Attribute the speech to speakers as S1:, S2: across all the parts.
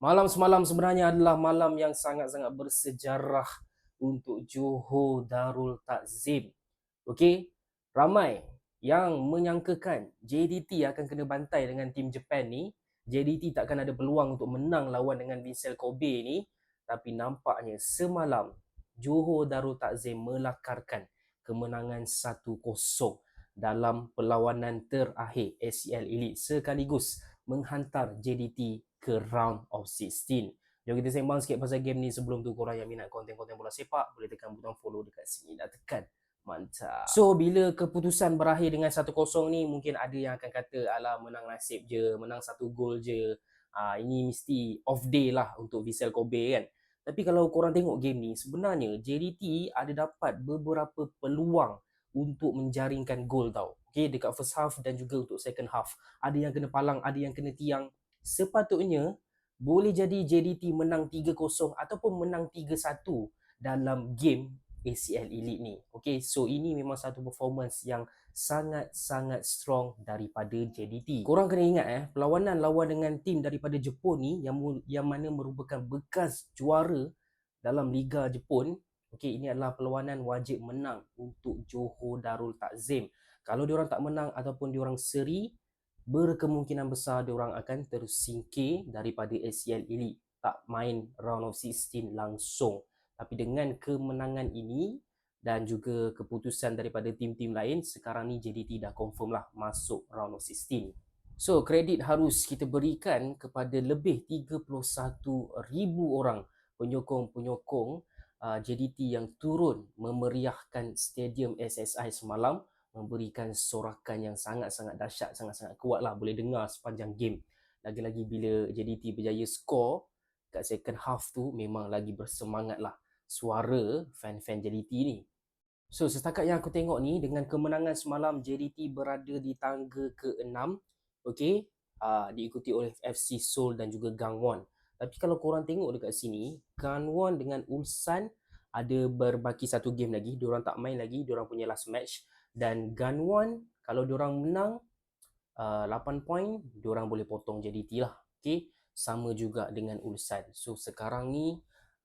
S1: Malam semalam sebenarnya adalah malam yang sangat-sangat bersejarah untuk Johor Darul Takzim. Okey, ramai yang menyangkakan JDT akan kena bantai dengan tim Japan ni. JDT takkan ada peluang untuk menang lawan dengan Vincent Kobe ni. Tapi nampaknya semalam Johor Darul Takzim melakarkan kemenangan 1-0 dalam perlawanan terakhir ACL Elite sekaligus menghantar JDT ke round of 16. Jom kita sembang sikit pasal game ni sebelum tu korang yang minat konten-konten bola sepak boleh tekan butang follow dekat sini dah tekan. Mantap. So bila keputusan berakhir dengan 1-0 ni mungkin ada yang akan kata alah menang nasib je, menang satu gol je. Uh, ini mesti off day lah untuk Vissel Kobe kan. Tapi kalau korang tengok game ni sebenarnya JDT ada dapat beberapa peluang untuk menjaringkan gol tau. Okay, dekat first half dan juga untuk second half. Ada yang kena palang, ada yang kena tiang sepatutnya boleh jadi JDT menang 3-0 ataupun menang 3-1 dalam game ACL Elite ni. Okay, so ini memang satu performance yang sangat-sangat strong daripada JDT. Korang kena ingat eh, perlawanan lawan dengan tim daripada Jepun ni yang yang mana merupakan bekas juara dalam Liga Jepun. Okay, ini adalah perlawanan wajib menang untuk Johor Darul Takzim. Kalau diorang tak menang ataupun diorang seri, berkemungkinan besar orang akan tersingkir daripada ACL Elite. Tak main round of 16 langsung. Tapi dengan kemenangan ini dan juga keputusan daripada tim-tim lain sekarang ni JDT dah confirm lah masuk round of 16 so kredit harus kita berikan kepada lebih 31,000 orang penyokong-penyokong uh, JDT yang turun memeriahkan stadium SSI semalam memberikan sorakan yang sangat-sangat dahsyat, sangat-sangat kuat lah boleh dengar sepanjang game. Lagi-lagi bila JDT berjaya skor kat second half tu memang lagi bersemangat lah suara fan-fan JDT ni. So setakat yang aku tengok ni dengan kemenangan semalam JDT berada di tangga ke-6 okay, uh, diikuti oleh FC Seoul dan juga Gangwon. Tapi kalau korang tengok dekat sini Gangwon dengan Ulsan ada berbaki satu game lagi, diorang tak main lagi, diorang punya last match dan Gunwan kalau diorang menang uh, 8 poin diorang boleh potong JDT lah. Okey sama juga dengan Ulsan so sekarang ni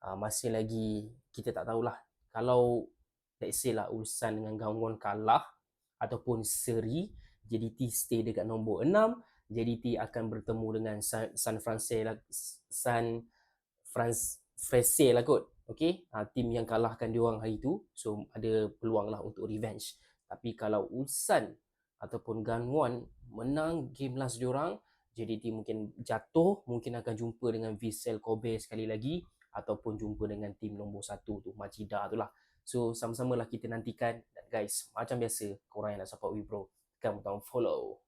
S1: uh, masih lagi kita tak tahulah kalau let's say lah Ulsan dengan Gunwan kalah ataupun seri JDT stay dekat nombor 6 JDT akan bertemu dengan San, San Francisco lah San France Fraser lah kot. Okey uh, tim yang kalahkan diorang hari tu. So ada peluang lah untuk revenge tapi kalau Ulsan ataupun Ganwon menang game last diorang, JDT mungkin jatuh, mungkin akan jumpa dengan Vissel Kobe sekali lagi ataupun jumpa dengan tim nombor satu tu, Majida tu lah. So sama-sama lah kita nantikan dan guys, macam biasa korang yang nak support Wibro, tekan butang follow.